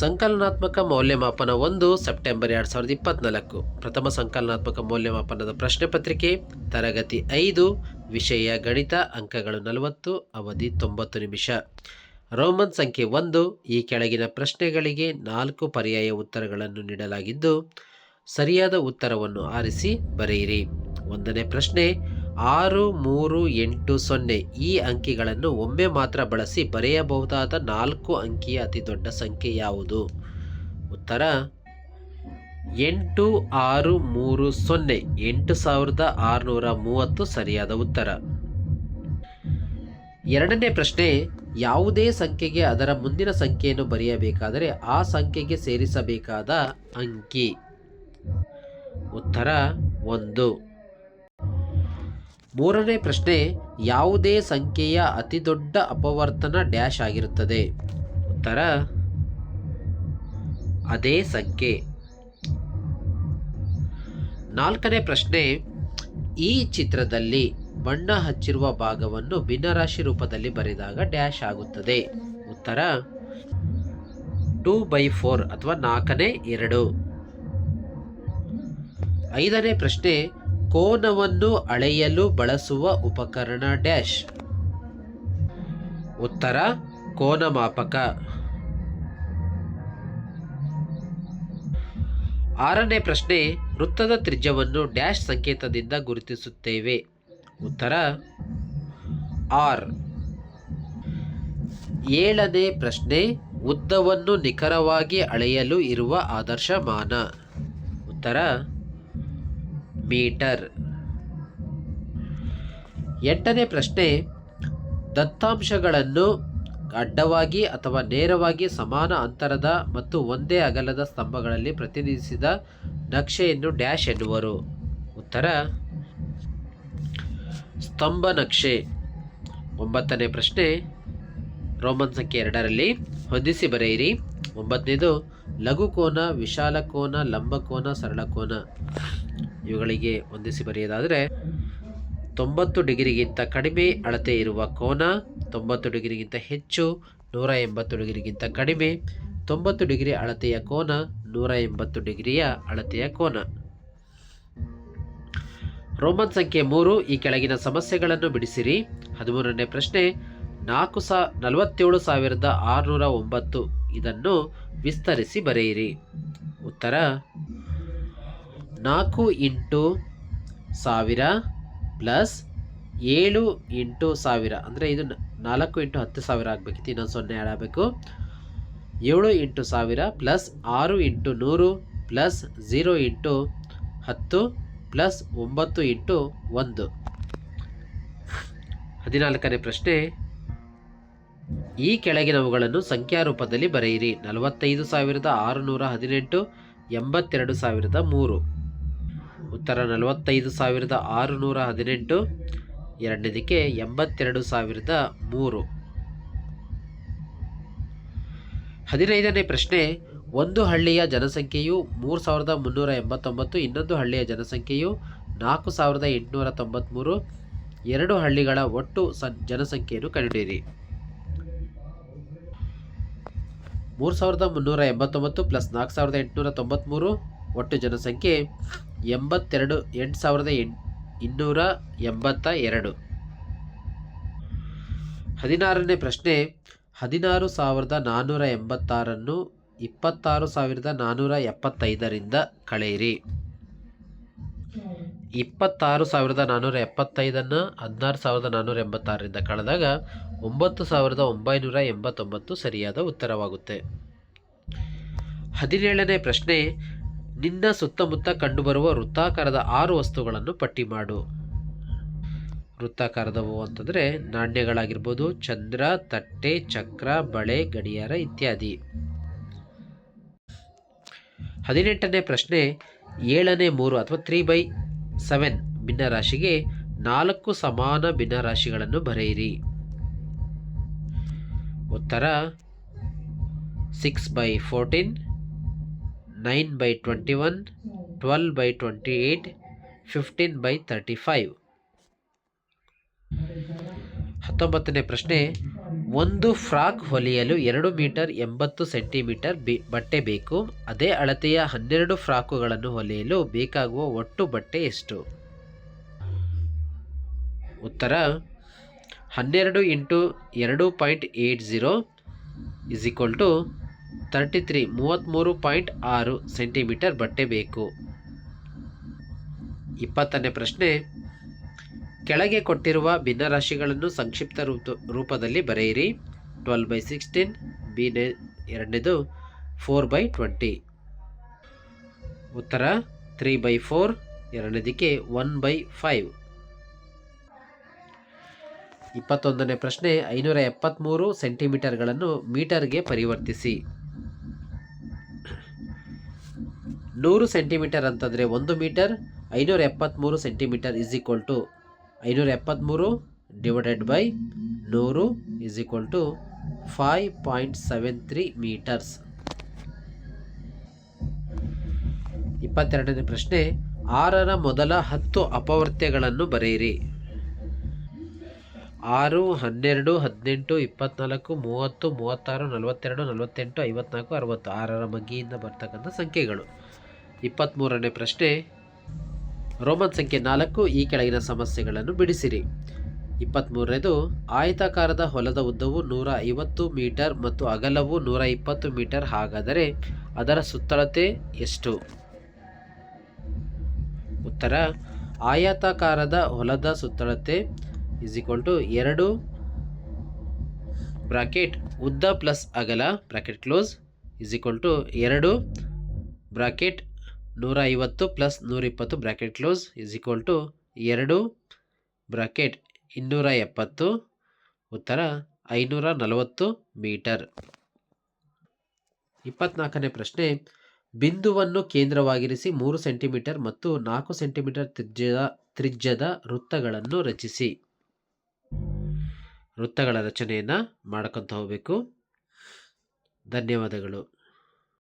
ಸಂಕಲನಾತ್ಮಕ ಮೌಲ್ಯಮಾಪನ ಒಂದು, ಸೆಪ್ಟೆಂಬರ್ ಎರಡು ಸಾವಿರದ ಇಪ್ಪತ್ನಾಲ್ಕು. ಪ್ರಥಮ ಸಂಕಲನಾತ್ಮಕ ಮೌಲ್ಯಮಾಪನದ ಪ್ರಶ್ನೆ ಪತ್ರಿಕೆ, ತರಗತಿ ಐದು, ವಿಷಯ ಗಣಿತ, ಅಂಕಗಳು ನಲವತ್ತು, ಅವಧಿ ತೊಂಬತ್ತು ನಿಮಿಷ. ರೋಮನ್ ಸಂಖ್ಯೆ ಒಂದು, ಈ ಕೆಳಗಿನ ಪ್ರಶ್ನೆಗಳಿಗೆ ನಾಲ್ಕು ಪರ್ಯಾಯ ಉತ್ತರಗಳನ್ನು ನೀಡಲಾಗಿದ್ದು, ಸರಿಯಾದ ಉತ್ತರವನ್ನು ಆರಿಸಿ ಬರೆಯಿರಿ. ಒಂದನೇ ಪ್ರಶ್ನೆ ಆರು, ಮೂರು, ಎಂಟು, ಸೊನ್ನೆ ಈ ಅಂಕಿಗಳನ್ನು ಒಮ್ಮೆ ಮಾತ್ರ ಬಳಸಿ ಬರೆಯಬಹುದಾದ ನಾಲ್ಕು ಅಂಕಿಯ ಅತಿ ದೊಡ್ಡ ಸಂಖ್ಯೆ ಯಾವುದು? ಉತ್ತರ, ಎಂಟು, ಆರು, ಮೂರು, ಸೊನ್ನೆ ಎಂಟು ಸಾವಿರದ ಆರುನೂರ ಮೂವತ್ತು ಸರಿಯಾದ ಉತ್ತರ. ಎರಡನೇ ಪ್ರಶ್ನೆ, ಯಾವುದೇ ಸಂಖ್ಯೆಗೆ ಅದರ ಮುಂದಿನ ಸಂಖ್ಯೆಯನ್ನು ಬರೆಯಬೇಕಾದರೆ ಆ ಸಂಖ್ಯೆಗೆ ಸೇರಿಸಬೇಕಾದ ಅಂಕಿ? ಉತ್ತರ, ಒಂದು. ಮೂರನೇ ಪ್ರಶ್ನೆ, ಯಾವುದೇ ಸಂಖ್ಯೆಯ ಅತಿದೊಡ್ಡ ಅಪವರ್ತನ ಡ್ಯಾಶ್ ಆಗಿರುತ್ತದೆ. ಉತ್ತರ, ಅದೇ ಸಂಖ್ಯೆ. ನಾಲ್ಕನೇ ಪ್ರಶ್ನೆ, ಈ ಚಿತ್ರದಲ್ಲಿ ಬಣ್ಣ ಹಚ್ಚಿರುವ ಭಾಗವನ್ನು ಭಿನ್ನರಾಶಿ ರೂಪದಲ್ಲಿ ಬರೆದಾಗ ಡ್ಯಾಶ್ ಆಗುತ್ತದೆ. ಉತ್ತರ, ಟೂ ಬೈ ಫೋರ್ ಅಥವಾ ನಾಲ್ಕನೇ ಎರಡು. ಐದನೇ ಪ್ರಶ್ನೆ ಕೋನವನ್ನು ಅಳೆಯಲು ಬಳಸುವ ಉಪಕರಣ ಡ್ಯಾಶ್. ಉತ್ತರ, ಕೋನಮಾಪಕ. ಆರನೇ ಪ್ರಶ್ನೆ, ವೃತ್ತದ ತ್ರಿಜ್ಯವನ್ನು ಡ್ಯಾಶ್ ಸಂಕೇತದಿಂದ ಗುರುತಿಸುತ್ತೇವೆ. ಉತ್ತರ, ಆರ್. ಏಳನೇ ಪ್ರಶ್ನೆ, ಉದ್ದವನ್ನು ನಿಖರವಾಗಿ ಅಳೆಯಲು ಇರುವ ಆದರ್ಶ ಮಾನ. ಉತ್ತರ ಮೀಟರ್. ಎಂಟನೇ ಪ್ರಶ್ನೆ, ದತ್ತಾಂಶಗಳನ್ನು ಅಡ್ಡವಾಗಿ ಅಥವಾ ನೇರವಾಗಿ ಸಮಾನ ಅಂತರದ ಮತ್ತು ಒಂದೇ ಅಗಲದ ಸ್ತಂಭಗಳಲ್ಲಿ ಪ್ರತಿನಿಧಿಸಿದ ನಕ್ಷೆಯನ್ನು ಡ್ಯಾಶ್ ಎನ್ನುವರು. ಉತ್ತರ, ಸ್ತಂಭ ನಕ್ಷೆ. ಒಂಬತ್ತನೇ ಪ್ರಶ್ನೆ, ರೋಮನ್ ಸಂಖ್ಯೆ ಎರಡರಲ್ಲಿ ಹೊಂದಿಸಿ ಬರೆಯಿರಿ. ಒಂಬತ್ತನೇದು, ಲಘುಕೋನ, ವಿಶಾಲಕೋನ, ಲಂಬಕೋನ ಸರಳ ಕೋನ ಇವುಗಳಿಗೆ ಹೊಂದಿಸಿ ಬರೆಯೋದಾದರೆ, ತೊಂಬತ್ತು ಡಿಗ್ರಿಗಿಂತ ಕಡಿಮೆ ಅಳತೆ ಇರುವ ಕೋನ, ತೊಂಬತ್ತು ಡಿಗ್ರಿಗಿಂತ ಹೆಚ್ಚು, ನೂರ ಎಂಬತ್ತು ಡಿಗ್ರಿಗಿಂತ ಕಡಿಮೆ, ತೊಂಬತ್ತು ಡಿಗ್ರಿ ಅಳತೆಯ ಕೋನ, ನೂರ ಎಂಬತ್ತು ಡಿಗ್ರಿಯ ಅಳತೆಯ ಕೋನ. ರೋಮನ್ ಸಂಖ್ಯೆ ಮೂರು, ಈ ಕೆಳಗಿನ ಸಮಸ್ಯೆಗಳನ್ನು ಬಿಡಿಸಿರಿ. ಹದಿಮೂರನೇ ಪ್ರಶ್ನೆ, ನಾಲ್ಕು ಸಾ, ನಲವತ್ತೇಳು ಸಾವಿರದ ಆರುನೂರ ಒಂಬತ್ತು ಇದನ್ನು ವಿಸ್ತರಿಸಿ ಬರೆಯಿರಿ. ಉತ್ತರ ನಾಲ್ಕು ಇಂಟು ಸಾವಿರ ಪ್ಲಸ್ ಏಳು ಇಂಟು ಸಾವಿರ. ಅಂದರೆ ಇದು ನಾಲ್ಕು ಇಂಟು ಹತ್ತು ಸಾವಿರ ಆಗಬೇಕಿತ್ತು, ಇನ್ನೊಂದು ಸೊನ್ನೆ ಆಡಬೇಕು ಏಳು ಇಂಟು ಸಾವಿರ ಪ್ಲಸ್ ಆರು ಇಂಟು ನೂರು ಪ್ಲಸ್ ಝೀರೋ ಇಂಟು ಹತ್ತು ಪ್ಲಸ್ ಒಂಬತ್ತು ಇಂಟು ಒಂದು. ಹದಿನಾಲ್ಕನೇ ಪ್ರಶ್ನೆ. ಈ ಕೆಳಗಿನವುಗಳನ್ನು ಸಂಖ್ಯಾ ರೂಪದಲ್ಲಿ ಬರೆಯಿರಿ. ನಲವತ್ತೈದು ಸಾವಿರದ ಆರುನೂರ ಹದಿನೆಂಟು, ಎಂಬತ್ತೆರಡು ಸಾವಿರದ ಮೂರು. ಉತ್ತರ ನಲವತ್ತೈದು ಸಾವಿರದ ಆರುನೂರ ಹದಿನೆಂಟು, ಎರಡನೇದಕ್ಕೆ ಎಂಬತ್ತೆರಡು ಸಾವಿರದ ಮೂರು. ಹದಿನೈದನೇ ಪ್ರಶ್ನೆ, ಒಂದು ಹಳ್ಳಿಯ ಜನಸಂಖ್ಯೆಯು ಮೂರು ಸಾವಿರದ ಮುನ್ನೂರ ಎಂಬತ್ತೊಂಬತ್ತು, ಇನ್ನೊಂದು ಹಳ್ಳಿಯ ಜನಸಂಖ್ಯೆಯು ನಾಲ್ಕು ಸಾವಿರದ ಎಂಟುನೂರ ತೊಂಬತ್ತ್ಮೂರು ಎರಡು ಹಳ್ಳಿಗಳ ಒಟ್ಟು ಸನ್ ಜನಸಂಖ್ಯೆಯನ್ನು ಕಂಡುಹಿಡಿಯಿರಿ. ಮೂರು ಸಾವಿರದ ಮುನ್ನೂರ ಎಂಬತ್ತೊಂಬತ್ತು ಪ್ಲಸ್ ನಾಲ್ಕು ಸಾವಿರದ ಎಂಟುನೂರ ತೊಂಬತ್ತ್ಮೂರು ಒಟ್ಟು ಜನಸಂಖ್ಯೆ ಎಂಬತ್ತೆರಡು ಎಂಟು ಸಾವಿರದ ಎಂಟು ಇನ್ನೂರ ಎಂಬತ್ತ ಎರಡು. ಹದಿನಾರನೇ ಪ್ರಶ್ನೆ, ಹದಿನಾರು ಸಾವಿರದ ನಾನ್ನೂರ ಎಂಬತ್ತಾರನ್ನು ಇಪ್ಪತ್ತಾರು ಸಾವಿರದ ನಾನ್ನೂರ ಎಪ್ಪತ್ತೈದರಿಂದ ಕಳೆಯಿರಿ. ಇಪ್ಪತ್ತಾರು ಸಾವಿರದ ನಾನ್ನೂರ ಎಪ್ಪತ್ತೈದನ್ನು ಹದಿನಾರು ಸಾವಿರದ ನಾನ್ನೂರ ಎಂಬತ್ತಾರರಿಂದ ಕಳೆದಾಗ ಒಂಬತ್ತು ಸಾವಿರದ ಒಂಬೈನೂರ ಎಂಬತ್ತೊಂಬತ್ತು ಸರಿಯಾದ ಉತ್ತರವಾಗುತ್ತೆ. ಹದಿನೇಳನೇ ಪ್ರಶ್ನೆ ನಿನ್ನ ಸುತ್ತಮುತ್ತ ಕಂಡುಬರುವ ವೃತ್ತಾಕಾರದ ಆರು ವಸ್ತುಗಳನ್ನು ಪಟ್ಟಿ ಮಾಡು. ವೃತ್ತಾಕಾರದವು ಅಂತಂದರೆ ನಾಣ್ಯಗಳಾಗಿರ್ಬೋದು, ಚಂದ್ರ, ತಟ್ಟೆ, ಚಕ್ರ, ಬಳೆ, ಗಡಿಯಾರ ಇತ್ಯಾದಿ. ಹದಿನೆಂಟನೇ ಪ್ರಶ್ನೆ, ಏಳನೇ ಮೂರು ಅಥವಾ ತ್ರೀ ಬೈ ಸೆವೆನ್ ಭಿನ್ನರಾಶಿಗೆ ನಾಲ್ಕು ಸಮಾನ ಭಿನ್ನರಾಶಿಗಳನ್ನು ಬರೆಯಿರಿ. ಉತ್ತರ six by fourteen nine by twenty one twelve by twenty eight fifteen by thirty five ಹತ್ತೊಂಬತ್ತನೇ ಪ್ರಶ್ನೆ, ಒಂದು ಫ್ರಾಕ್ ಹೊಲಿಯಲು ಎರಡು ಮೀಟರ್ ಎಂಬತ್ತು ಸೆಂಟಿಮೀಟರ್ ಬಿ, ಬಟ್ಟೆ ಬೇಕು, ಅದೇ ಅಳತೆಯ ಹನ್ನೆರಡು ಫ್ರಾಕುಗಳನ್ನು ಹೊಲಿಯಲು ಬೇಕಾಗುವ ಒಟ್ಟು ಬಟ್ಟೆ ಎಷ್ಟು? ಉತ್ತರ, ಹನ್ನೆರಡು ಇಂಟು ಎರಡು point eight zero is equal to thirty three ಮೂವತ್ತ್ಮೂರು ಪಾಯಿಂಟ್ ಆರು ಸೆಂಟಿಮೀಟರ್ ಬಟ್ಟೆ ಬೇಕು. ಇಪ್ಪತ್ತನೇ ಪ್ರಶ್ನೆ, ಕೆಳಗೆ ಕೊಟ್ಟಿರುವ ಭಿನ್ನರಾಶಿಗಳನ್ನು ಸಂಕ್ಷಿಪ್ತ ರೂಪ, ರೂಪದಲ್ಲಿ ಬರೆಯಿರಿ. ಟ್ವೆಲ್ ಬೈ ಸಿಕ್ಸ್ಟೀನ್ ಬಿನೆ ಎರಡನೇದು ಫೋರ್ ಬೈ ಟ್ವೆಂಟಿ ಉತ್ತರ ತ್ರೀ ಬೈ ಫೋರ್ ಎರಡನೇದಕ್ಕೆ ಒನ್ ಬೈ ಫೈವ್ ಇಪ್ಪತ್ತೊಂದನೇ ಪ್ರಶ್ನೆ, ಐನೂರ ಎಪ್ಪತ್ತ್ಮೂರು ಸೆಂಟಿಮೀಟರ್ಗಳನ್ನು ಮೀಟರ್ಗೆ ಪರಿವರ್ತಿಸಿ. ನೂರು ಸೆಂಟಿಮೀಟರ್ ಅಂತಂದರೆ ಒಂದು ಮೀಟರ್ ಐನೂರ ಎಪ್ಪತ್ತ್ಮೂರು ಸೆಂಟಿಮೀಟರ್ ಇಸ್ ಈಕ್ವಲ್ ಟು ಐನೂರ ಎಪ್ಪತ್ತ್ಮೂರು ಡಿವೈಡೆಡ್ ಬೈ ನೂರು is equal to five point seven three metres ಇಪ್ಪತ್ತೆರಡನೇ ಪ್ರಶ್ನೆ, ಆರರ ಮೊದಲ ಹತ್ತು ಅಪವರ್ತ್ಯಗಳನ್ನು ಬರೆಯಿರಿ. ಆರು, ಹನ್ನೆರಡು, ಹದಿನೆಂಟು, ಇಪ್ಪತ್ನಾಲ್ಕು, ಮೂವತ್ತು, ಮೂವತ್ತಾರು, ನಲವತ್ತೆರಡು, ನಲವತ್ತೆಂಟು, ಐವತ್ನಾಲ್ಕು, ಅರವತ್ತು. ಆರರ ಮಗ್ಗಿಯಿಂದ ಬರ್ತಕ್ಕಂಥ ಸಂಖ್ಯೆಗಳು. ಇಪ್ಪತ್ತ್ಮೂರನೇ ಪ್ರಶ್ನೆ. ರೋಮನ್ ಸಂಖ್ಯೆ ನಾಲ್ಕು, ಈ ಕೆಳಗಿನ ಸಮಸ್ಯೆಗಳನ್ನು ಬಿಡಿಸಿರಿ. ಇಪ್ಪತ್ತ್ಮೂರನೇದು ಆಯತಾಕಾರದ ಹೊಲದ ಉದ್ದವು ನೂರ ಐವತ್ತು ಮೀಟರ್ ಮತ್ತು ಅಗಲವು ನೂರ ಇಪ್ಪತ್ತು ಮೀಟರ್ ಹಾಗಾದರೆ ಅದರ ಸುತ್ತಳತೆ ಎಷ್ಟು? ಉತ್ತರ, ಆಯತಾಕಾರದ ಹೊಲದ ಸುತ್ತಳತೆ ಇಸ್ ಈಕ್ವಲ್ ಟು ಎರಡು ಬ್ರಾಕೆಟ್ ಉದ್ದ ಪ್ಲಸ್ ಅಗಲ bracket close is equal to ಎರಡು ಬ್ರಾಕೆಟ್ ನೂರ ಐವತ್ತು ಪ್ಲಸ್ ನೂರಿಪ್ಪತ್ತು bracket close is equal to ಎರಡು ಬ್ರಾಕೆಟ್ ಇನ್ನೂರ ಎಪ್ಪತ್ತು ಉತ್ತರ ಐನೂರ ನಲವತ್ತು ಮೀಟರ್ ಇಪ್ಪತ್ನಾಲ್ಕನೇ ಪ್ರಶ್ನೆ, ಬಿಂದುವನ್ನು ಕೇಂದ್ರವಾಗಿರಿಸಿ ಮೂರು ಸೆಂಟಿಮೀಟರ್ ಮತ್ತು ನಾಲ್ಕು ಸೆಂಟಿಮೀಟರ್ ತ್ರಿಜ್ಯದ ತ್ರಿಜ್ಯದ ವೃತ್ತಗಳನ್ನು ರಚಿಸಿ. ವೃತ್ತಗಳ ರಚನೆಯನ್ನು ಮಾಡ್ಕೊತ ಹೋಗಬೇಕು. ಧನ್ಯವಾದಗಳು.